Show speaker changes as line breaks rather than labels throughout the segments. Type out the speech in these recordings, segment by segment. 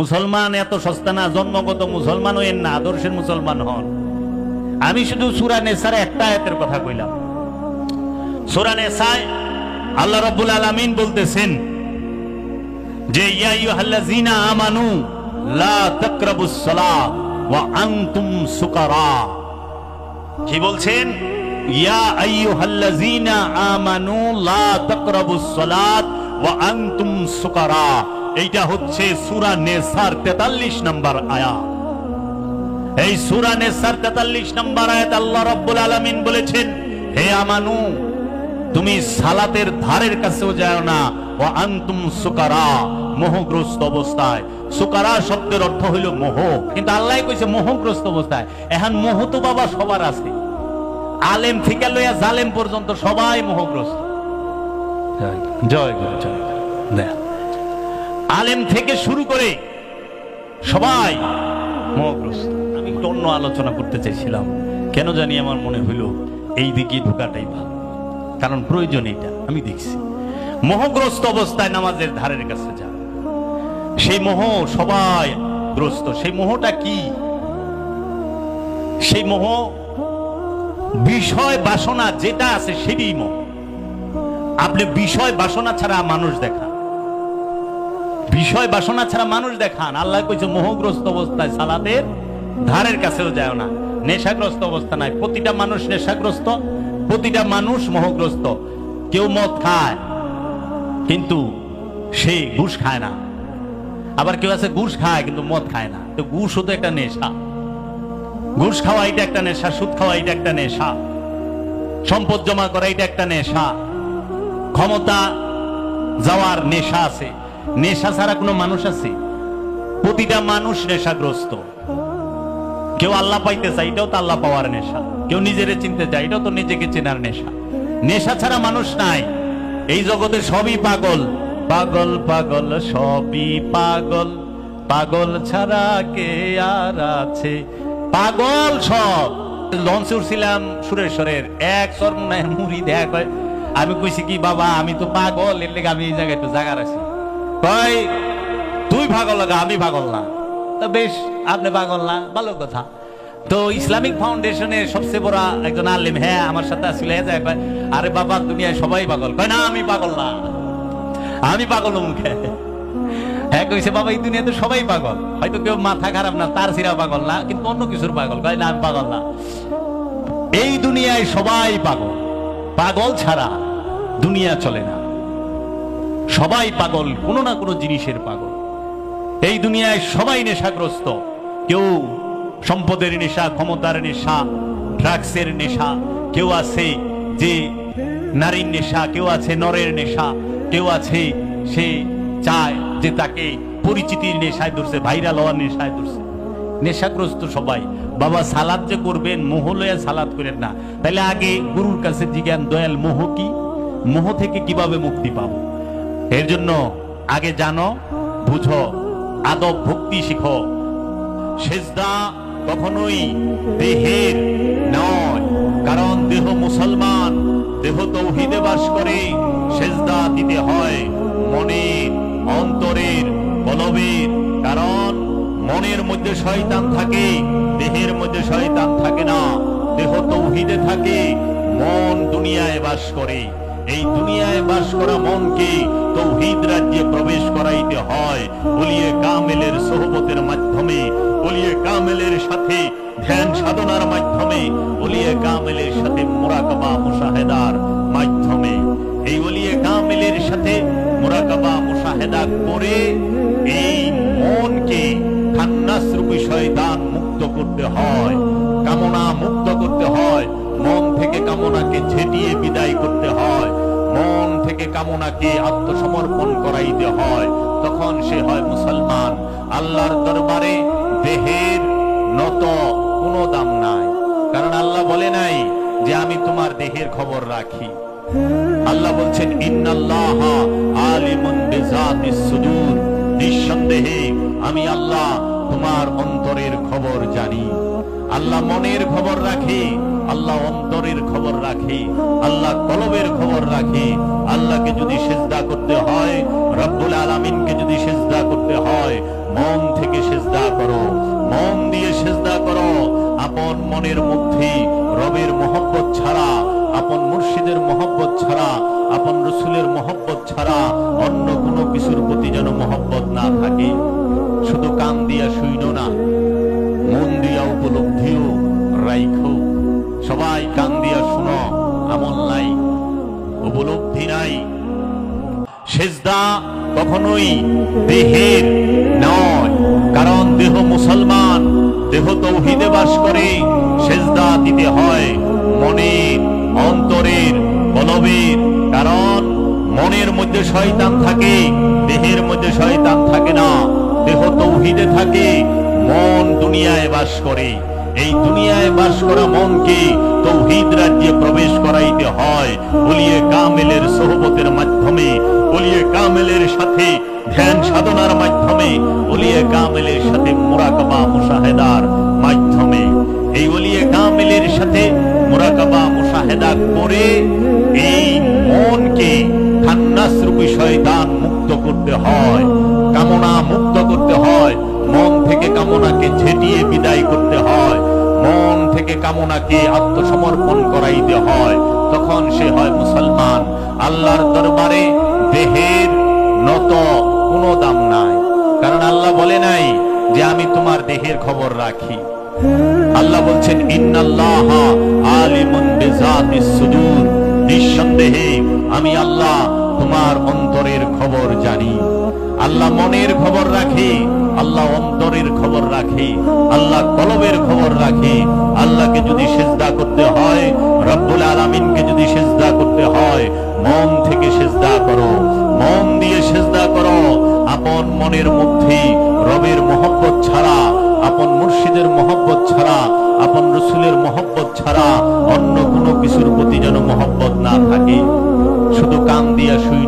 মুসলমান এত সস্তা না, জন্মগত মুসলমান হইেন না, আদর্শের মুসলমান হন। আমি শুধু সুরা নেসার একটা আয়াতের কথা কইলাম। সুরা নেসায় আল্লাহ রাব্বুল আলামিন বলতেছেন যে, ইয়া আইয়ুহাল্লাযীনা আমানু লা তাকরাবুস সালাত ওয়া আনতুম সুকারা। কি বলছেন? ইয়া আইয়ুহাল্লাযীনা আমানু লা তাকরাবুস সালাত ওয়া আনতুম সুকারা। এইটা হচ্ছে সূরা নেসার 43 নম্বর আয়াত এই সূরা নেসার 43 নম্বর আয়াত আল্লাহ রাব্বুল আলামিন বলেছেন, হে আমানু, তুমি সালাতের ধারের কাছেও যাও না। ও আন্তুম সুকারা, মোহগ্রস্ত অবস্থায়। সুকারা শব্দের অর্থ হইল মোহ। কিন্তু আল্লাহ কইছে মোহগ্রস্ত অবস্থায়। এখন মোহ তো বাবা সবার আছে। আলেম থেকে লইয়া জালেম পর্যন্ত সবাই মোহগ্রস্ত। জয় জয় গুরু। দেখ। আলেম থেকে শুরু করে সবাই মোহগ্রস্ত আমি একটু অন্য আলোচনা করতে চাইছিলাম। কেন জানি আমার মনে হইল এই দিকে ঢোকাটাই ভালো। কারণ প্রয়োজন এটা, আমি দেখছি। মোহগ্রস্ত অবস্থায় নামাজের ধারের কাছে যা সেই মোহ সবাই গ্রস্ত। সেই মোহটা কি? সেই মোহ বিষয় বাসনা যেটা আছে সেটাই মোহ। আপনি বিষয় বাসনা ছাড়া মানুষ দেখা বিষয় বাসনা ছাড়া মানুষ দেখান। আল্লাহ কইছে, মোহগ্রস্ত অবস্থায় সালাতের ধারের কাছেও যায় না। নেশাগ্রস্ত অবস্থা নাই। প্রতিটা মানুষ নেশাগ্রস্ত, প্রতিটা মানুষ মোহগ্রস্ত। কেউ মদ খায়, কিন্তু সে ঘুষ খায় না। আবার কেউ আছে, ঘুষ খায়, কিন্তু মদ খায় না। তো ঘুষও তো একটা নেশা। ঘুষ খাওয়া এটা একটা নেশা, সুদ খাওয়া এটা একটা নেশা। সম্পদ জমা করা এটা একটা নেশা। ক্ষমতা যাওয়ার নেশা আছে। নেশা ছাড়া কোনো মানুষ আছে? প্রতিটা মানুষ নেশাগ্রস্ত। কেউ আল্লাহ পাইতে চায়, এটাও তো আল্লাহ পাওয়ার নেশা। কেউ নিজেরে চিনতে চায়, এটাও তো নিজেকে চেনার নেশা। নেশা ছাড়া মানুষ নাই। এই জগতে সবই পাগল। পাগল পাগল, সবই পাগল। পাগল ছাড়া কে আর আছে? পাগল সব। লঞ্চে উঠছিলাম সুরেশ্বরের। এক সর্বনায় মুড়ি দেখা আমি কইছি কি, বাবা, আমি তো পাগল, এর লেগে আমি এই জায়গায় একটু জায়গা রাখছি কয় তুই পাগল লাগা আমি পাগল না। তা বেশ, আপনি পাগল না, ভালো কথা। তো ইসলামিক ফাউন্ডেশনের সবচেয়ে বড় একজন আলেম হ্যাঁ আমার সাথে আসলে যায় আরে বাবা, দুনিয়ায় সবাই পাগল। কয়, না, আমি পাগল না। আমি পাগল মুখে। হ্যাঁ কইছে, বাবা, এই দুনিয়াতে সবাই পাগল। হয়তো কেউ মাথা খারাপ না, তার সিরা পাগল না, কিন্তু অন্য কিছুর পাগল। কয়, না, আমি পাগল না। এই দুনিয়ায় সবাই পাগল। পাগল ছাড়া দুনিয়া চলে না। সবাই পাগল, কোনো না কোনো জিনিসের পাগল। এই দুনিয়ায় সবাই নেশাগ্রস্ত। কেউ সম্পদের নেশা, ক্ষমতার নেশা, ড্রাগসের নেশা, কেউ আছে যে নারীর নেশা, কেউ আছে নরের নেশা, কেউ আছে সে চায় যে তাকে পরিচিতির নেশায় ধরছে, ভাইরাল হওয়ার নেশায় ধরছে। নেশাগ্রস্ত সবাই। বাবা সালাদ যে করবেন, মোহ লয়া সালাদ করেন না। তাহলে আগে গুরুর কাছে জিজ্ঞান, দয়াল, মোহ কি? মোহ থেকে কীভাবে মুক্তি পাবো? এর জন্য আগে জানো, বুঝো, আদব, ভক্তি শিখো। সেজদা কখনোই দেহের নয়, কারণ দেহ মুসলমান, দেহ তৌহিদে বাস করে, সেজদা দিতে হয় মনের অন্তরের কলবের, কারণ মনের মধ্যে শয়তান থাকে, দেহের মধ্যে শয়তান থাকে না। দেহ তৌহিদে থাকে, মন দুনিয়ায় বাস করে। এই দুনিয়ায় বাস করা মনকে তৌহিদ রাজ্যে প্রবেশ করাইতে হয়। বলিয়ে কামেলের সোহবতের মাধ্যমে বলিয়ে কামেলের সাথে ধ্যান সাধনার মাধ্যমে বলিয়ে কামেলের সাথে মোরাকাবা মুশাহেদার মাধ্যমে। এই বলিয়ে কামেলের সাথে মোরাকাবা মুশাহেদা করে এই মনকে খান্নাস রূপী শয়তান মুক্ত করতে হয়, কামনা মুক্ত করতে হয়, মন থেকে কামনাকে ছেটিয়ে বিদায় করতে হয়। কামনাকে আত্মসমর্পণ করাইতে হয়? তখন সে হয় মুসলমান। আল্লাহর দরবারে দেহের নত কোনো দাম নাই। কারণ আল্লাহ বলে নাই যে আমি তোমার দেহের খবর রাখি। আল্লাহ বলছেন, ইন্নাল্লাহ আলিমুন বিজাতিস সুদূর। নিঃসন্দেহে আমি আল্লাহ তোমার অন্তরের খবর জানি। আল্লাহ মনের খবর রাখে, আল্লাহ অন্তরের খবর রাখে, আল্লাহ কলবের খবর রাখে আল্লাহকে যদি সেজদা করতে হয়, রব্বুল আলমিনকে যদি সেজদা করতে হয়, মন থেকে সেজদা করো। মন দিয়ে সেজদা করো। আপন মনের মধ্যে রবের মহব্বত ছাড়া, আপন মুর্শিদের মহব্বত ছাড়া, আপন রসুলের মহব্বত ছাড়া অন্য কোনো কিছুর প্রতি যেন মহব্বত না থাকে। শুধু কান দিয়া শুইন না, মন দিয়া উপলব্ধিও রাইখো। সবাই কান দিয়া শুনো, আমল উপলব্ধি নাই। সেজদা কখনোই দেহের নয়, কারণ দেহ মুসলমান, দেহ তৌহিদে বাস করে। সেজদা দিতে হয় মনের অন্তরের, কলবের, কারণ মনের মধ্যে শয়তান থাকে, দেহের মধ্যে শয়তান থাকে না। দেহ তৌহিদে থাকে, মন দুনিয়ায় বাস করে। এই দুনিয়ায় বাস করা মনকে তৌহিদ রাজ্যে প্রবেশ করাইতে হয়? বলিয়ে কামেলের সোহবতের মাধ্যমে, বলিয়ে কামেলের সাথে ধ্যান সাধনার মাধ্যমে, বলিয়ে কামেলের সাথে মোরাকাবা মুশাহেদার মাধ্যমে। এই বলিয়ে কামেলের সাথে মোরাকাবা মুশাহেদা করে এই মনকে খান্নাস রূপী শয়তান মুক্ত করতে হয়। মন থেকে কামনাকে ঝেটিয়ে বিদায় করতে হয়। মন থেকে কামনাকে আত্মসমর্পণ করাইতে হয়। তখন সে হয় মুসলমান। আল্লাহর দরবারে দেহের নত কোনো দাম নাই। কারণ আল্লাহ বলে নাই যে আমি তোমার দেহের খবর রাখি। আল্লাহ বলছেন, ইন্নাল্লাহ আলিমুন বিজাতিস সুদূর। নিঃসন্দেহে আমি আল্লাহ তোমার অন্তরের খবর জানি। আল্লাহ মনের খবর রাখে। আল্লাহ অন্তরের খবর রাখে, আল্লাহ কলবের খবর রাখে। আল্লাহকে যদি সেজদা করতে হয়, রব্বুল আলামিনকে যদি সেজদা করতে হয়, মন থেকে সেজদা করো, মন দিয়ে সেজদা করো। আপন মনের মধ্যে রবের মহব্বত ছাড়া, আপন মুর্শিদের মহব্বত ছাড়া, আপন রসুলের মহব্বত ছাড়া অন্য কোনো কিছুর প্রতি যেন মহব্বত না থাকে। শুধু কান দিয়া শুইন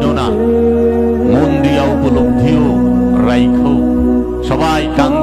না মন